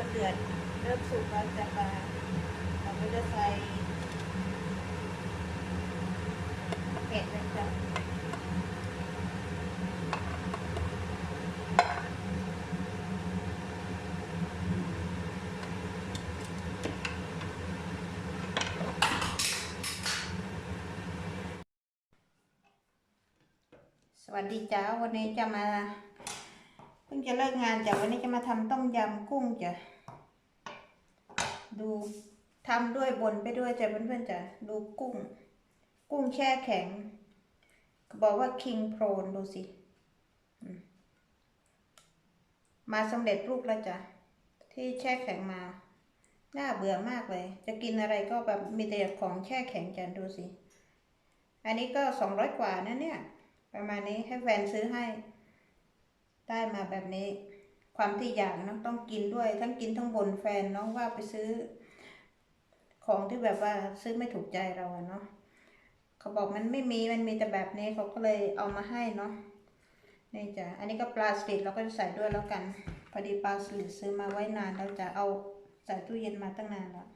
ริ่มเดือดเริ่มสุกแล้วจะมาเราก็จะใส่เห็ดนะจ๊ะสวัสดีจ้าวันนี้จะมาเพิ่งจะเลิกงานจ้ะวันนี้จะมาทำต้มยำกุ้งจ้ะ ดูทำด้วยบนไปด้วยจ้ะเพื่อนๆจ้ะดูกุ้ง กุ้งแช่แข็ง บอกว่าคิงโพรนดูสิมมาสำเร็จรูปแล้วจ้ะที่แช่แข็งมา น่าเบื่อมากเลย จะกินอะไรก็แบบมีแต่ของแช่แข็งจ้ะดูสิ อันนี้ก็สองร้อยกว่านะเนี่ย ประมาณนี้ให้แฟนซื้อให้ ได้มาแบบนี้ ความที่อยากเนอะต้องกินด้วย ทั้งกินทั้งบนแฟนน้องว่าไปซื้อ ของที่แบบว่าซื้อไม่ถูกใจเราเนาะเขาบอกมันไม่มีมันมีแต่แบบนี้เขาก็เลยเอามาให้เนาะนี่จ้ะอันนี้ก็ปลาสลิดเราก็จะใส่ด้วยแล้วกันพอดีปลาสลิดซื้อมาไว้นานแล้วจะเอาใส่ตู้เย็นมาตั้งนานแล้ว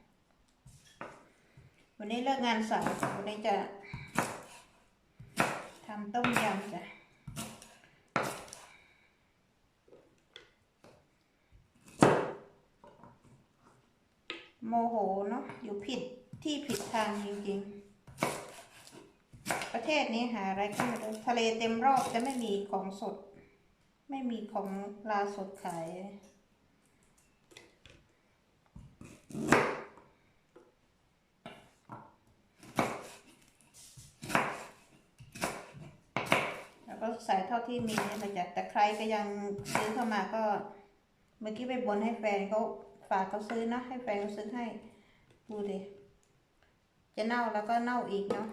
วันนี้เลิกงานสายวันนี้จะทำต้มยำจ้ะ โมโหเนาะอยู่ผิดที่ผิดทางจริงๆ ประเทศนี้หาอะไรก็ไม่รู้ทะเลเต็มรอบจะไม่มีของสด ไม่มีของลาสดขายแล้วก็ใส่เท่าที่มีเนี่ยนะจ๊ะแต่ใครก็ยังซื้อเข้ามาก็ เมื่อกี้ไปบนให้แฟนเขา ฝากเขาซื้อนะ ให้แฟนเขาซื้อให้ ดูดิ จะเน่าแล้วก็เน่าอีกเนาะ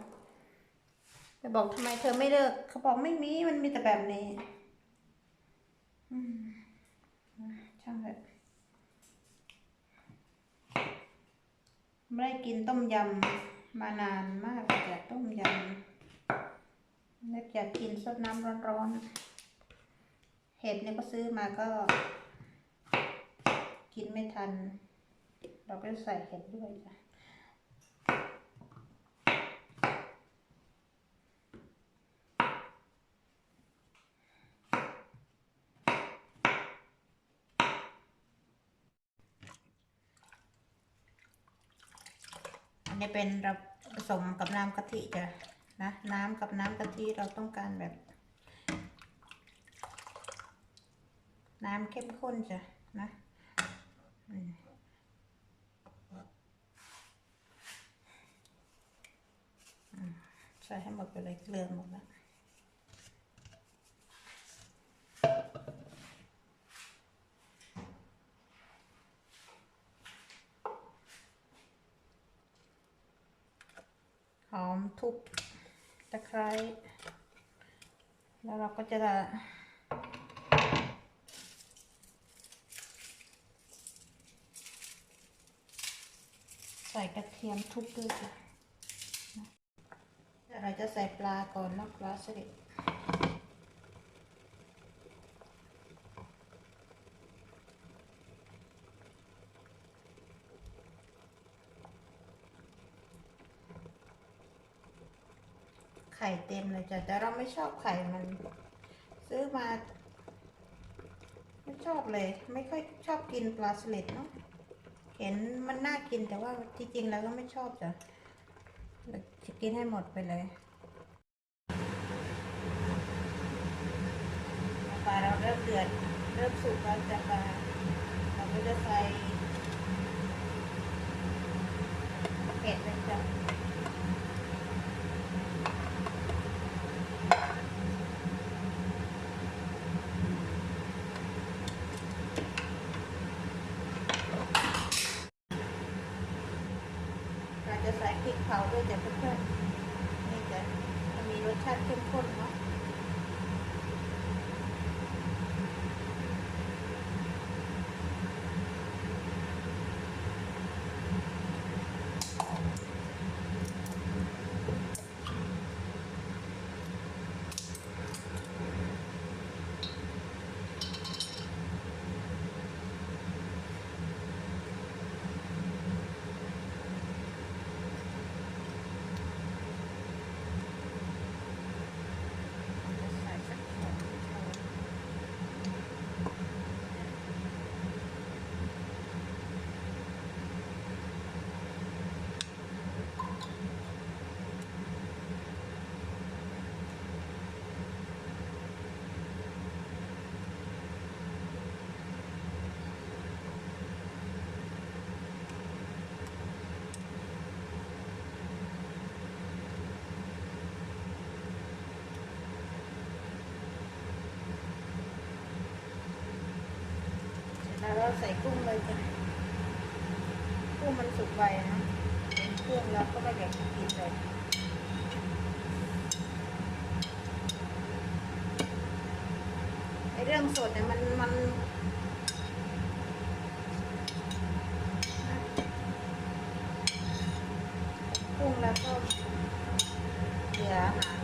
ไปบอกทำไมเธอไม่เลิก เขาบอกไม่มี มันมีแต่แบบนี้ช่างเถอะไม่ได้กินต้มยำมานานมากเลยจ้ะต้มยำนึกอยากกินซดน้ำร้อนๆ เห็ดเนี่ยก็ซื้อมาก็ ไม่ทัน เราก็ใส่เห็ดด้วยจ้ะอันนี้เป็นเราผสมกับน้ำกะทิจ้ะนะน้ำกับน้ำกะทิเราต้องการแบบ น้ำเข้มข้นจ้ะนะอืมอืมใส่ให้หมดไปเลยเกลือหมดแล้วหอมทุบตะไคร้แล้วเราก็จะใส่กระเทียมทุบด้วยจ้ะแล้ว เราจะใส่ปลาก่อนเนอกปลาสลิดไข่เต็มเลยจ้ะแต่เราไม่ชอบไข่มัน ซื้อมา ไม่ชอบเลย ไม่ค่อยชอบกินปลาสลิดเนาะเห็นมันน่ากินแต่ว่าที่จริงแล้วก็ไม่ชอบจ้ะ กินให้หมดไปเลยปลาเราเริ่มเดือด เริ่มสุกแล้วจะปลาเราก็จะใส่เผ็ดเลยจ้ะ เราจะใส่พริกเผาด้วยจ้ะเพื่อนๆนี่จ้ะจะมีรสชาติเข้มข้นเนาะ ใส่กุ้งเลยจ้ะกุ้งมันสุกไวนะเป็นเครื่องแล้วก็ไม่อยากจะกินเลยไอเรื่องสดเนี่ยมันมันกุ้งแล้วก็เหลืออาหา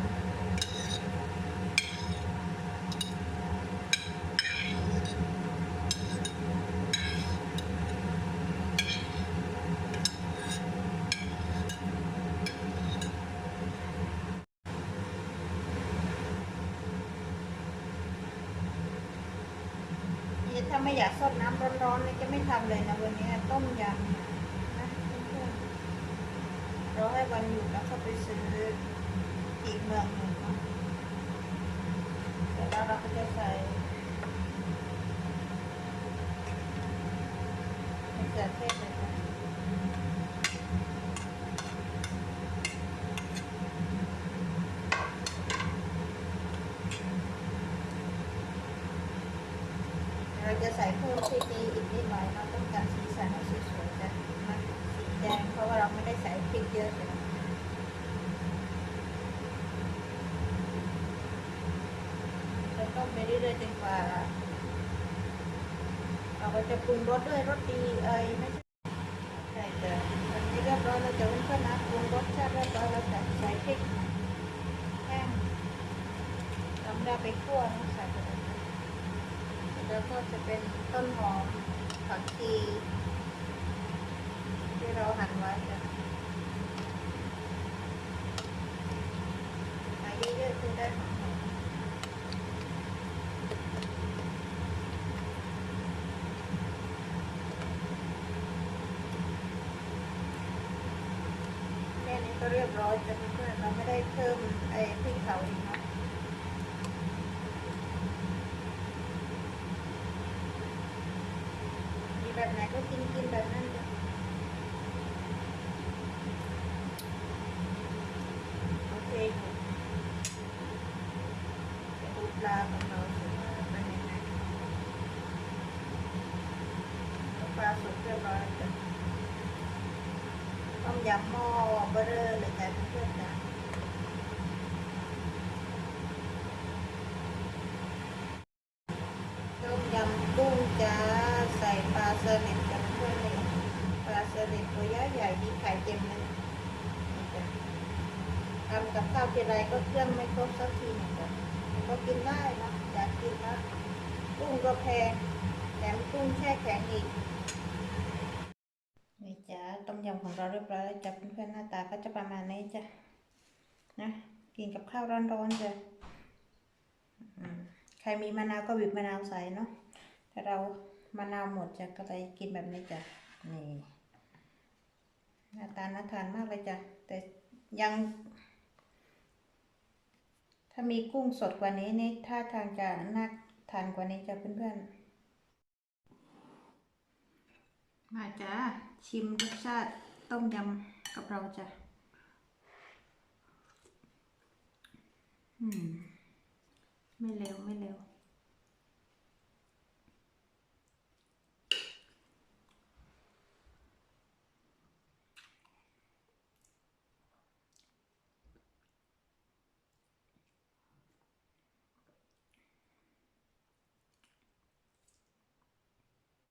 ถ้าไม่อยากซดน้ำร้อนๆนี่จะไม่ทำเลยนะวันนี้ต้มยำนะเพื่อนๆเราให้วันหยุดแล้วก็ไปซื้ออีกเมืองหนึ่งเนะเสร็จแล้วเราก็จะใส่มะเขือเทศเลยนะเรา ซีดีอีกนิดหน่อยเราต้องการสีสันให้สวยๆจะนสีแดงเพราะว่าเราไม่ได้ใส่พริกเยอะเลยแล้วก็ไปเรื่อยๆจนกว่าเราก็จะปรุงรสด้วยรสดีเอ้ยไม่ใช่ใช่แต่ตอนนี้เรียบร้อยเราจะเพื่อนๆนะปรุงรสชาติเรียบร้อยเราจะใส่พริกแห้งเราไม่ได้ไปคั่วนะใส่ไปเลย แล้วก็จะเป็นต้นหอมผักชีที่เราหั่นไว้จ้ะใส่เยอะๆจะได้หอมแค่นี้ก็เรียบร้อยจะเพื่อนเราไม่ได้เพิ่มไอ้พริกเผาอีกเนาะมี แบบไหนก็กินกินแบบนั้นจ้ะโอเคอยู่จะดูปลาของเราสิว่าเป็นยังไงปลาสุกเรียบร้อยแล้วจ้ะต้มยำหม้อเบอร์เลยจ้ะเพื่อนๆนะต้มยำกุ้งจ้าใส่ปลาเซอร์ลิดกันเพื่อนเลย ปลาเซอร์ลิดตัวใหญ่ใหญ่มีไข่เต็มเลยจะทำกับข้าวทีไรก็เครื่องไม่ครบสักทีหนึงจ้ะก็กินได้นะอยากกินนะกุ้งก็แพงแถมกุ้งแช่แข็งอีกนี่จ้าต้มยำของเราเรียบร้อยแล้วจ้ะเพื่อนๆหน้าตาก็จะประมาณนี้จ้ะนะกินกับข้าวร้อนๆจ้ะใครมีมะนาวก็บีบมะนาวใส่เนาะแต่เรามะนาวหมดจ้ะก็เลยกินแบบนี้จ้ะนี่ หน้าตาน่าทานมากเลยจ้ะ แต่ยัง ถ้ามีกุ้งสดกว่านี้นี่ท่าทางจะน่าทานกว่านี้จ้ะเพื่อนๆ มาจ้าชิมรสชาติต้มยำกับเราจ้ะ อืม ไม่เร็วไม่เร็ว